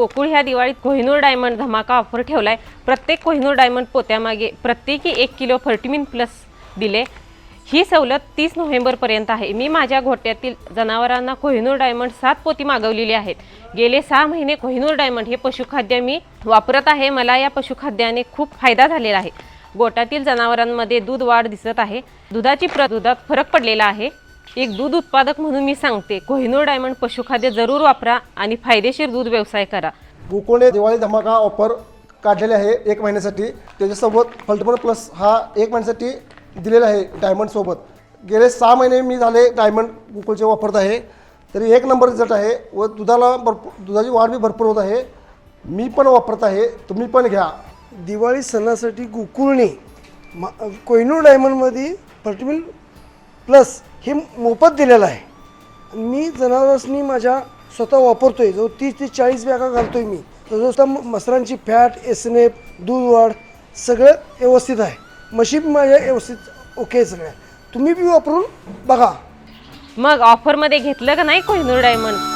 गोकुळ ह्या दिवाळीत कोहिनूर डायमंड धमाका ऑफर ठेवला आहे प्रत्येक कोहिनूर डायमंड पोत्यामागे प्रत्येकी एक किलो फर्टिमिन प्लस दिले. ही सवलत तीस नोव्हेंबरपर्यंत आहे. मी माझ्या घोट्यातील जनावरांना कोहिनूर डायमंड सात पोती मागवलेली आहेत. गेले सहा महिने कोहिनूर डायमंड हे पशुखाद्य मी वापरत आहे. मला या पशुखाद्याने खूप फायदा झालेला आहे. गोटातील जनावरांमध्ये दूध वाढ दिसत आहे. दुधाची प्र दुधात फरक पडलेला आहे. एक दूध उत्पादक म्हणून मी सांगते कोहिनूर डायमंड पशुखाद्य जरूर वापरा आणि फायदेशीर दूध व्यवसाय करा. गोकुळने दिवाळी धमाका ऑफर काढलेले आहे एक महिन्यासाठी. त्याच्यासोबत फल्टमन प्लस हा एक महिन्यासाठी दिलेला आहे डायमंडसोबत गेले सहा महिने मी झाले डायमंड गोकुळचे वापरत आहे. तरी एक नंबर रिझल्ट आहे व दुधाला भरपूर दुधाची वाढ बी भरपूर होत आहे. मी पण वापरत आहे तुम्ही पण घ्या. दिवाळी सणासाठी गोकुळने मा कोहिनूर डायमंडमध्ये फर्टिमिल प्लस हे मोफत दिलेलं आहे. मी जनावरांनी माझ्या स्वतः वापरतो आहे जो तीस ते चाळीस बॅगा घालतो आहे मी. जवळजवळ मसरांची फॅट एसनेप दूध वाढ सगळं व्यवस्थित आहे. म्हशी बी माझ्या व्यवस्थित ओके आहे सगळ्या. तुम्ही बी वापरून बघा. मग ऑफरमध्ये घेतलं का नाही कोहिनूर डायमंड?